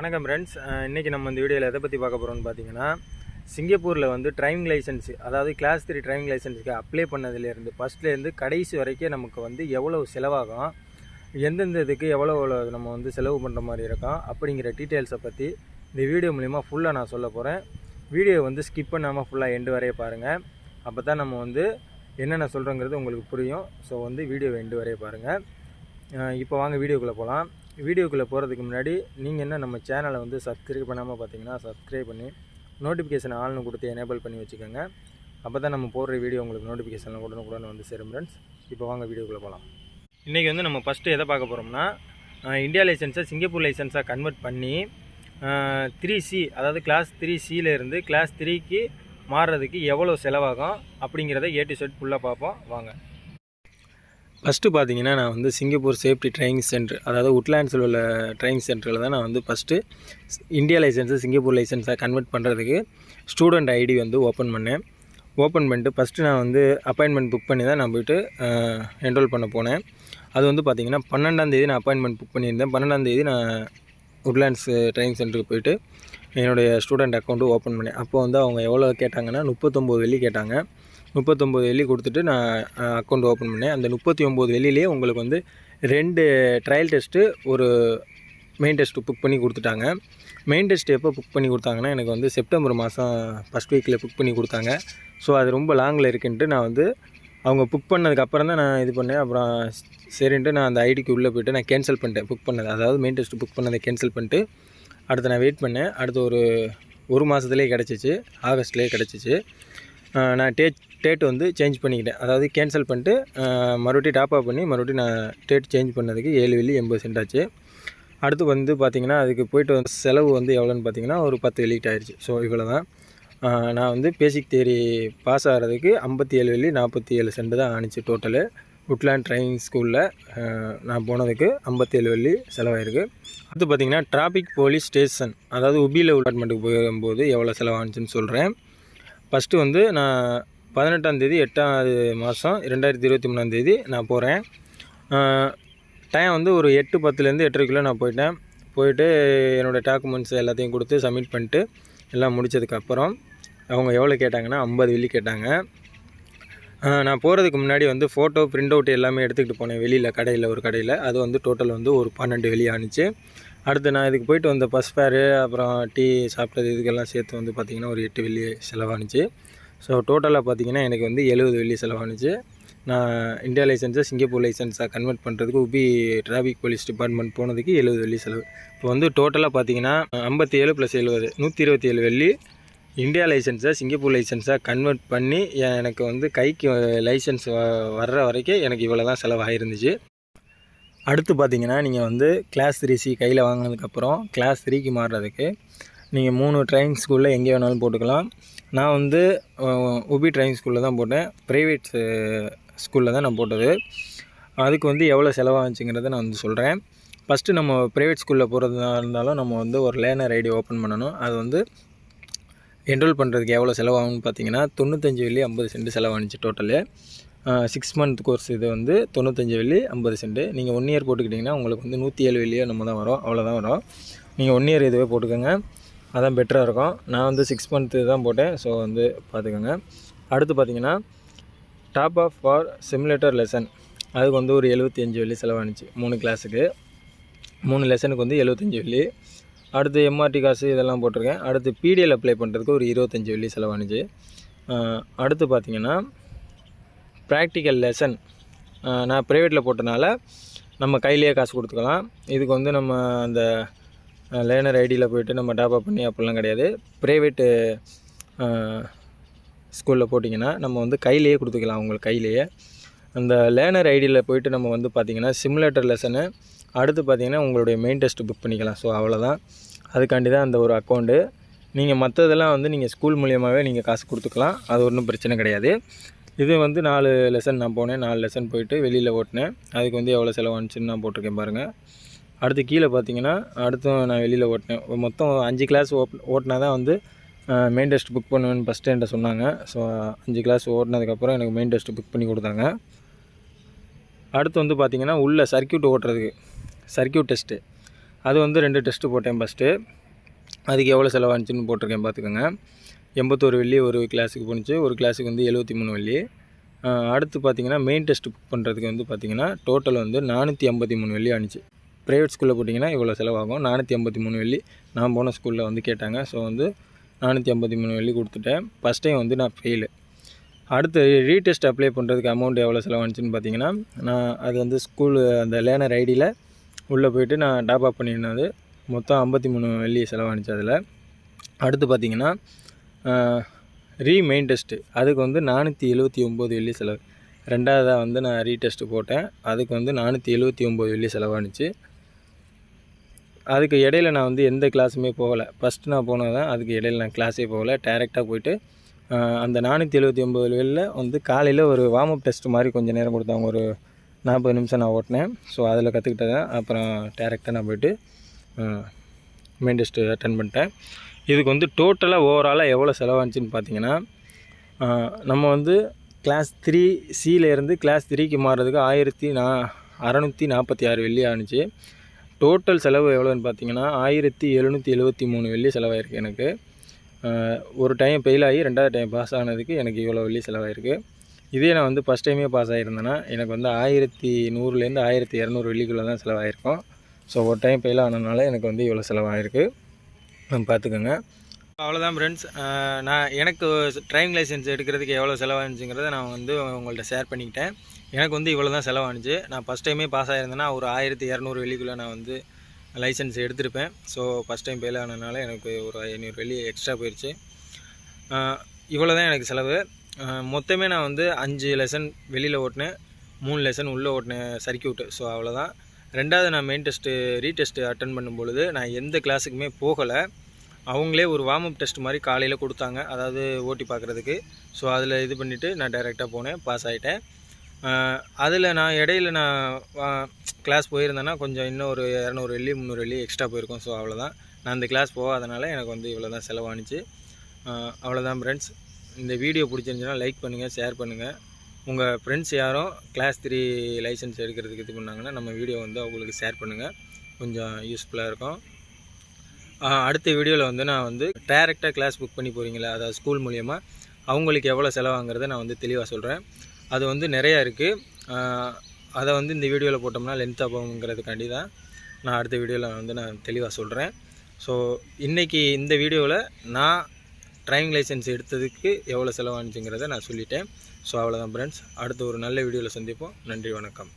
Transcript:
வணக்கம் ஃப்ரெண்ட்ஸ் இன்றைக்கி நம்ம இந்த வீடியோவில் எதை பற்றி பார்க்க போகிறோம்னு பார்த்தீங்கன்னா சிங்கப்பூரில் வந்து டிரைவிங் லைசன்ஸ் அதாவது கிளாஸ் த்ரீ டிரைவிங் லைசன்ஸுக்கு அப்ளை பண்ணதுலேருந்து ஃபஸ்ட்லேருந்து கடைசி வரைக்கும் நமக்கு வந்து எவ்வளோ செலவாகும் எந்தெந்த இதுக்கு எவ்வளோ எவ்வளோ நம்ம வந்து செலவு பண்ணுற மாதிரி இருக்கும் அப்படிங்கிற டீட்டெயில்ஸை பற்றி இந்த வீடியோ மூலிமா ஃபுல்லாக நான் சொல்ல போகிறேன் வீடியோ வந்து ஸ்கிப் பண்ணாமல் ஃபுல்லாக எண்டு வரைய பாருங்கள் அப்போ தான் நம்ம வந்து என்னென்ன சொல்கிறோங்கிறது உங்களுக்கு புரியும். ஸோ வந்து வீடியோ எண்டு வரைய பாருங்கள் இப்போ வாங்க வீடியோக்குள்ளே போகலாம் வீடியோக்குள்ளே போகிறதுக்கு முன்னாடி நீங்கள் என்ன நம்ம சேனலை வந்து சப்ஸ்கிரைப் பண்ணாமல் பார்த்தீங்கன்னா சப்ஸ்கிரைப் பண்ணி நோட்டிஃபிகேஷன் ஆள்னு கொடுத்து எனேபிள் பண்ணி வச்சுக்கோங்க. அப்போ தான் நம்ம போடுற வீடியோ உங்களுக்கு நோட்டிஃபிகேஷனில் உடனுக்குடன் வந்து சேரும் ஃப்ரெண்ட்ஸ் இப்போ வாங்க வீடியோக்குள்ளே போகலாம். இன்றைக்கி வந்து நம்ம ஃபஸ்ட்டு எதை பார்க்க போகிறோம்னா இந்தியா லைசன்ஸை சிங்கப்பூர் லைசன்ஸாக கன்வெர்ட் பண்ணி த்ரீ சி அதாவது கிளாஸ் த்ரீ இருந்து கிளாஸ் த்ரீக்கு மாறுறதுக்கு எவ்வளோ செலவாகும் அப்படிங்கிறத ஏ டு செட் ஃபுல்லாக பார்ப்போம். வாங்க. ஃபஸ்ட்டு பார்த்தீங்கன்னா நான் வந்து சிங்கப்பூர் சேஃப்டி ட்ரைனிங் சென்டர் அதாவது உட்லாண்ட்ஸில் உள்ள ட்ரைனிங் சென்டரில் தான் நான் வந்து ஃபஸ்ட்டு இந்தியா லைசன்ஸை சிங்கப்பூர் லைசன்ஸாக கன்வெர்ட் பண்ணுறதுக்கு ஸ்டூடெண்ட் ஐடி வந்து ஓப்பன் பண்ணேன். ஓப்பன் பண்ணிட்டு ஃபஸ்ட்டு நான் வந்து அப்பாயின்மெண்ட் புக் பண்ணி தான் நான் போயிட்டு என்ரோல் பண்ண போனேன். அது வந்து பார்த்திங்கன்னா பன்னெண்டாந்தேதி நான் அப்பாயின்மெண்ட் புக் பண்ணியிருந்தேன். பன்னெண்டாந்தேதி நான் உட்லேண்ட்ஸ் ட்ரைனிங் சென்டருக்கு போயிட்டு என்னுடைய ஸ்டூடெண்ட் அக்கௌண்ட்டு ஓப்பன் பண்ணேன். அப்போ வந்து அவங்க எவ்வளோ கேட்டாங்கன்னா முப்பத்தொம்போது வெள்ளி கேட்டாங்க. முப்பத்தொம்போது வெள்ளி கொடுத்துட்டு நான் அக்கௌண்ட் ஓப்பன் பண்ணேன். அந்த முப்பத்தி ஒம்பது வெள்ளிலே உங்களுக்கு வந்து ரெண்டு ட்ரையல் டெஸ்ட்டு ஒரு மெயின் டெஸ்ட்டு புக் பண்ணி கொடுத்துட்டாங்க. மெயின் டெஸ்ட் எப்போ புக் பண்ணி கொடுத்தாங்கன்னா எனக்கு வந்து செப்டம்பர் மாதம் ஃபஸ்ட் வீக்கில் புக் பண்ணி கொடுத்தாங்க. ஸோ அது ரொம்ப லாங்கில் இருக்குன்ட்டு நான் வந்து அவங்க புக் பண்ணதுக்கப்புறம் தான் நான் இது பண்ணேன். அப்புறம் சரின்ட்டு நான் அந்த ஐடிக்கு உள்ளே போயிட்டு நான் கேன்சல் பண்ணிட்டேன் புக் பண்ணது. அதாவது மெயின் டெஸ்ட் புக் பண்ணதை கேன்சல் பண்ணிட்டு அடுத்து நான் வெயிட் பண்ணேன். அடுத்து ஒரு ஒரு மாதத்துலேயே கிடச்சிச்சு. ஆகஸ்ட்லேயே கிடச்சிச்சு. நான் டேட் டேட் வந்து சேஞ்ச் பண்ணிக்கிட்டேன். அதாவது கேன்சல் பண்ணிட்டு மறுபடியும் டாப் அப் பண்ணி மறுபடியும் நான் டேட் சேஞ்ச் பண்ணதுக்கு ஏழு வெள்ளி எண்பது சென்ட் ஆச்சு. அடுத்து வந்து பார்த்திங்கன்னா அதுக்கு போயிட்டு வந்து செலவு வந்து எவ்வளோன்னு பார்த்தீங்கன்னா ஒரு பத்து வெள்ளிக்கிட்ட ஆயிடுச்சு ஸோ இவ்வளோ தான் நான் வந்து பேசிக் தேரி பாஸ் ஆகிறதுக்கு ஐம்பத்தி ஏழு வெள்ளி நாற்பத்தி ஏழு சென்ட் தான் ஆணிச்சு டோட்டலு. உட்லேண்ட் ட்ரைனிங் ஸ்கூலில் நான் போனதுக்கு ஐம்பத்தேழு வெள்ளி செலவாயிருக்கு. அடுத்து பார்த்திங்கன்னா டிராஃபிக் போலீஸ் ஸ்டேஷன் அதாவது உபியில் டிபார்ட்மெண்ட்டுக்கு போகும்போது எவ்வளோ செலவானுச்சுன்னு சொல்கிறேன் ஃபஸ்ட்டு வந்து நான் பதினெட்டாந்தேதி எட்டாவது மாதம் ரெண்டாயிரத்தி இருபத்தி மூணாந்தேதி நான் போகிறேன் டைம் வந்து ஒரு எட்டு பத்துலேருந்து எட்டரைக்குள்ளே நான் போயிட்டேன். போயிட்டு என்னோடய டாக்குமெண்ட்ஸ் எல்லாத்தையும் கொடுத்து சப்மிட் பண்ணிட்டு எல்லாம் முடித்ததுக்கப்புறம் அவங்க எவ்வளோ கேட்டாங்கன்னா ஐம்பது வெள்ளி கேட்டாங்க. நான் போகிறதுக்கு முன்னாடி வந்து ஃபோட்டோ பிரிண்ட் அவுட் எல்லாமே எடுத்துக்கிட்டு போனேன் வெளியில் கடையில் ஒரு கடையில். அது வந்து டோட்டல் வந்து ஒரு பன்னெண்டு வெளியே ஆணுச்சு அடுத்து நான் இதுக்கு போயிட்டு வந்த பஸ் ஃபேரு அப்புறம் டீ சாப்பிட்டது இதுக்கெல்லாம் சேர்த்து வந்து பார்த்திங்கன்னா ஒரு எட்டு வெள்ளி செலவானுச்சு. ஸோ டோட்டலாக பார்த்திங்கன்னா எனக்கு வந்து எழுபது வெள்ளி செலவானுச்சு. நான் இந்தியா லைசன்ஸை சிங்கப்பூர் லைசன்ஸாக கன்வெர்ட் பண்ணுறதுக்கு உபி டிராஃபிக் போலீஸ் டிபார்ட்மெண்ட் போனதுக்கு எழுபது வெள்ளி செலவு. இப்போ வந்து டோட்டலாக பார்த்தீங்கன்னா ஐம்பத்தி ஏழு ப்ளஸ் எழுபது நூற்றி இருபத்தி ஏழு வெள்ளி இந்தியா லைசன்ஸை சிங்கப்பூர் லைசன்ஸாக கன்வெர்ட் பண்ணி எனக்கு வந்து கைக்கு லைசன்ஸ் வர்ற வரைக்கும் எனக்கு இவ்வளோ தான் செலவாகிருந்துச்சு அடுத்து பார்த்தீங்கன்னா நீங்கள் வந்து கிளாஸ் த்ரீ சி கையில் வாங்கினதுக்கப்புறம் கிளாஸ் த்ரீக்கு மாறுறதுக்கு நீங்கள் மூணு ட்ரைவிங் ஸ்கூலில் எங்கே வேணாலும் போட்டுக்கலாம். நான் வந்து உபி ட்ரைவிங் ஸ்கூலில் தான் போட்டேன். ப்ரைவேட் ஸ்கூலில் தான் நான் போட்டது. அதுக்கு வந்து எவ்வளோ செலவாகுச்சுங்கிறத நான் வந்து சொல்கிறேன் ஃபஸ்ட்டு நம்ம ப்ரைவேட் ஸ்கூலில் போகிறதா இருந்தாலும் நம்ம வந்து ஒரு லேனர் ஐடி ஓப்பன் பண்ணணும். அது வந்து என்ரோல் பண்ணுறதுக்கு எவ்வளோ செலவாகும்னு பார்த்தீங்கன்னா தொண்ணூத்தஞ்சு வெள்ளி ஐம்பது சென்ட் செலவானுச்சு டோட்டலு சிக்ஸ் மந்த் கோர்ஸ் இது வந்து தொண்ணூத்தஞ்சு வெள்ளி ஐம்பது சென்ட் நீங்கள் ஒன் இயர் போட்டுக்கிட்டிங்கன்னா உங்களுக்கு வந்து நூற்றி ஏழு வெள்ளியோ நம்ம தான் வரும். அவ்வளோதான் வரும். நீங்கள் ஒன் இயர் இதுவே போட்டுக்கோங்க. அதான் பெட்டராக இருக்கும். நான் வந்து சிக்ஸ் மந்த்து தான் போட்டேன். ஸோ வந்து பார்த்துக்கோங்க. அடுத்து பார்த்திங்கன்னா top off for simulator lesson அதுக்கு வந்து ஒரு எழுபத்தி அஞ்சு வெள்ளி செலவானுச்சு. மூணு கிளாஸுக்கு மூணு லெசனுக்கு வந்து எழுபத்தஞ்சி வெள்ளி. அடுத்து எம்ஆர்டி காசு இதெல்லாம் போட்டிருக்கேன். அடுத்து பிடிஎல் அப்ளை பண்ணுறதுக்கு ஒரு இருபத்தஞ்சி வெள்ளி செலவானுச்சு. அடுத்து பார்த்தீங்கன்னா ப்ராக்டிக்கல் லெசன் நான் ப்ரைவேட்டில் போட்டனால நம்ம கையிலேயே காசு கொடுத்துக்கலாம். இதுக்கு வந்து நம்ம அந்த லேனர் ஐடியில் போய்ட்டு நம்ம டாப்அப் பண்ணி அப்படிலாம் கிடையாது. ப்ரைவேட்டு ஸ்கூலில் போட்டிங்கன்னா நம்ம வந்து கையிலேயே கொடுத்துக்கலாம் உங்களுக்கு கையிலேயே. அந்த லேனர் ஐடியில் போயிட்டு நம்ம வந்து பார்த்திங்கன்னா சிமுலேட்டர் லெசனு அடுத்து பார்த்திங்கன்னா உங்களுடைய மெயின் டெஸ்ட் புக் பண்ணிக்கலாம். ஸோ அவ்வளோதான் அதுக்காண்டி தான் அந்த ஒரு அக்கௌண்ட்டு நீங்கள் மற்றதெல்லாம் வந்து நீங்கள் ஸ்கூல் மூலியமாகவே நீங்கள் காசு கொடுத்துக்கலாம். அது ஒன்றும் பிரச்சனை கிடையாது. இது வந்து நாலு லெசன் நான் போனேன். நாலு லெசன் போயிட்டு வெளியில் ஓட்டினேன். அதுக்கு வந்து எவ்வளோ செலவானுச்சுன்னு நான் போட்டிருக்கேன் பாருங்கள் அடுத்து கீழே பார்த்தீங்கன்னா அடுத்தும் நான் வெளியில் ஓட்டினேன். மொத்தம் அஞ்சு கிளாஸ் ஓப் ஓட்டினா தான் வந்து மெயின் டெஸ்ட் புக் பண்ணுவேன்னு ஃபஸ்ட்டு என்கிட்ட சொன்னாங்க. ஸோ அஞ்சு கிளாஸ் ஓட்டினதுக்கப்புறம் எனக்கு மெயின் டெஸ்ட் புக் பண்ணி கொடுத்தாங்க. அடுத்து வந்து பார்த்திங்கன்னா உள்ள சர்க்கியூட் ஓட்டுறதுக்கு சர்க்கியூட் டெஸ்ட்டு அது வந்து ரெண்டு டெஸ்ட்டு போட்டேன் ஃபஸ்ட்டு அதுக்கு எவ்வளோ செலவாச்சுன்னு போட்டிருக்கேன் பார்த்துக்கோங்க எண்பத்தோரு வெள்ளி ஒரு கிளாஸுக்கு போணுச்சு. ஒரு கிளாஸுக்கு வந்து எழுபத்தி மூணு வெள்ளி அடுத்து பார்த்தீங்கன்னா மெயின் டெஸ்ட் புக் பண்ணுறதுக்கு வந்து பார்த்தீங்கன்னா டோட்டல் வந்து நானூற்றி ஐம்பத்தி மூணு வெள்ளி ஆணுச்சு ப்ரைவேட் ஸ்கூலில் போட்டிங்கன்னா இவ்வளோ செலவாகும். நானூற்றி ஐம்பத்தி மூணு வெள்ளி. நான் போன ஸ்கூலில் வந்து கேட்டாங்க. ஸோ வந்து நானூற்றி ஐம்பத்தி மூணு வெள்ளி கொடுத்துட்டேன். ஃபஸ்ட் டைம் வந்து நான் ஃபெயிலு அடுத்து ரீடெஸ்ட் அப்ளை பண்ணுறதுக்கு அமௌண்ட் எவ்வளோ செலவானுச்சுன்னு பார்த்தீங்கன்னா நான் அது வந்து ஸ்கூலு அந்த லேனர் ஐடியில் உள்ளே போயிட்டு நான் டாப் அப் பண்ணியிருந்தது மொத்தம் ஐம்பத்தி மூணு வெள்ளி செலவானுச்சு அதில். அடுத்து பார்த்தீங்கன்னா ரீ மெயின் டெஸ்ட்டு அதுக்கு வந்து நானூற்றி எழுபத்தி ஒம்பது வெள்ளி செலவு. ரெண்டாவதாக வந்து நான் ரீடெஸ்ட்டு போட்டேன். அதுக்கு வந்து நானூற்றி எழுபத்தி ஒம்பது வெள்ளி செலவானுச்சு அதுக்கு இடையில நான் வந்து எந்த கிளாஸுமே போகலை. ஃபஸ்ட்டு நான் போனது தான் அதுக்கு இடையில நான் கிளாஸே போகலை. டேரெக்டாக போயிட்டு அந்த நானூற்றி எழுபத்தி ஒம்பது வெளில வந்து காலையில் ஒரு வார்ம் அப் டெஸ்ட் மாதிரி கொஞ்சம் நேரம் கொடுத்தாங்க ஒரு நாற்பது நிமிஷம் நான் ஓட்டினேன். ஸோ அதில் கற்றுக்கிட்டதான் அப்புறம் டேரெக்டாக நான் போயிட்டு மெயின் டெஸ்ட்டு அட்டன் பண்ணிட்டேன். இதுக்கு வந்து டோட்டலாக ஓவராலாக எவ்வளோ செலவாச்சுன்னு பார்த்தீங்கன்னா நம்ம வந்து கிளாஸ் த்ரீ இருந்து கிளாஸ் த்ரீக்கு மாறுறதுக்கு ஆயிரத்தி நா அறநூற்றி நாற்பத்தி ஆறு வெள்ளி ஆணுச்சு. டோட்டல் செலவு எவ்வளோன்னு பார்த்தீங்கன்னா ஆயிரத்தி எழுநூற்றி எழுபத்தி மூணு வெள்ளி செலவாயிருக்கு எனக்கு. ஒரு டைம் ஃபெயில் ஆகி ரெண்டாவது டைம் பாஸ் ஆனதுக்கு எனக்கு இவ்வளோ வெள்ளி செலவாயிருக்கு. இதே நான் வந்து ஃபஸ்ட் டைமே பாஸ் ஆகியிருந்தேன்னா எனக்கு வந்து ஆயிரத்தி நூறுலேருந்து ஆயிரத்தி இரநூறு வெள்ளிக்குள்ளே தான் செலவாயிருக்கும். ஸோ ஒரு டைம் ஃபெயில் ஆனதுனால எனக்கு வந்து இவ்வளோ செலவாயிருக்கு. பார்த்துக்கோங்க. அவ்வளோதான் ஃப்ரெண்ட்ஸ் நான் எனக்கு டிரைவிங் லைசன்ஸ் எடுக்கிறதுக்கு எவ்வளோ செலவானுச்சுங்கிறத நான் வந்து உங்கள்கிட்ட ஷேர் பண்ணிக்கிட்டேன். எனக்கு வந்து இவ்வளோ தான் செலவானுச்சு. நான் ஃபஸ்ட் டைமே பாஸ் ஆகிருந்தேன்னா ஒரு ஆயிரத்தி இரநூறு வெள்ளிக்குள்ளே நான் வந்து லைசன்ஸ் எடுத்திருப்பேன். ஸோ ஃபஸ்ட் டைம் ஃபெயில் ஆனதுனால எனக்கு ஒரு ஐநூறு வெள்ளி எக்ஸ்ட்ரா போயிடுச்சு இவ்வளோ தான் எனக்கு செலவு. மொத்தமே நான் வந்து அஞ்சு லெசன் வெளியில் ஓட்டினேன். மூணு லெசன் உள்ளே ஓட்டினேன் சர்க்கியூட்டு ஸோ அவ்வளோதான் ரெண்டாவது நான் மெயின் டெஸ்ட்டு ரீடெஸ்ட்டு அட்டன் பண்ணும் பொழுது நான் எந்த கிளாஸுக்குமே போகலை. அவங்களே ஒரு வார்ம் அப் டெஸ்ட் மாதிரி காலையில் கொடுத்தாங்க. அதாவது ஓட்டி பார்க்குறதுக்கு. ஸோ அதில் இது பண்ணிவிட்டு நான் டைரெக்டாக போனேன். பாஸ் ஆகிட்டேன் அதில் நான் இடையில நான் கிளாஸ் போயிருந்தேன்னா கொஞ்சம் இன்னும் ஒரு இரநூறு வெள்ளி முந்நூறு வெள்ளி எக்ஸ்ட்ரா போயிருக்கும். ஸோ அவ்வளோதான் நான் அந்த கிளாஸ் போகாதனால எனக்கு வந்து இவ்வளோ தான் செலவானுச்சு. அவ்வளோதான் ஃப்ரெண்ட்ஸ் இந்த வீடியோ பிடிச்சிருந்துச்சுன்னா லைக் பண்ணுங்கள் ஷேர் பண்ணுங்கள் உங்கள் ஃப்ரெண்ட்ஸ் யாரும் கிளாஸ் த்ரீ லைசன்ஸ் எடுக்கிறதுக்கு இது பண்ணாங்கன்னா நம்ம வீடியோ வந்து அவங்களுக்கு ஷேர் பண்ணுங்கள் கொஞ்சம் யூஸ்ஃபுல்லாக இருக்கும். அடுத்த வீடியோவில் வந்து நான் வந்து டேரெக்டாக கிளாஸ் புக் பண்ணி போகிறீங்களா அதாவது ஸ்கூல் மூலிமா அவங்களுக்கு எவ்வளோ செலவாங்கிறத நான் வந்து தெளிவாக சொல்கிறேன் அது வந்து நிறையா இருக்குது அதை வந்து இந்த வீடியோவில் போட்டோம்னா லென்த்தாக போகுங்கிறதுக்காண்டி தான் நான் அடுத்த வீடியோவில் வந்து நான் தெளிவாக சொல்கிறேன் ஸோ இன்றைக்கி இந்த வீடியோவில் நான் டிரைவிங் லைசன்ஸ் எடுத்ததுக்கு எவ்வளோ செலவானுச்சுங்கிறத நான் சொல்லிட்டேன். ஸோ அவ்வளோதான் ஃப்ரெண்ட்ஸ் அடுத்த ஒரு நல்ல வீடியோவில் சந்திப்போம். நன்றி வணக்கம்.